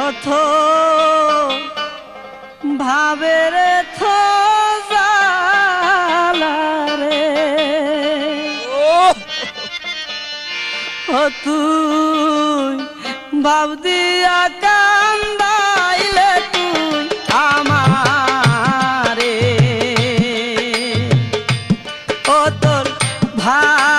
অথ ভাবের রে। তুই ভাব দিয়া কান্দাইলে তুই আমারে। ও তোর ভাব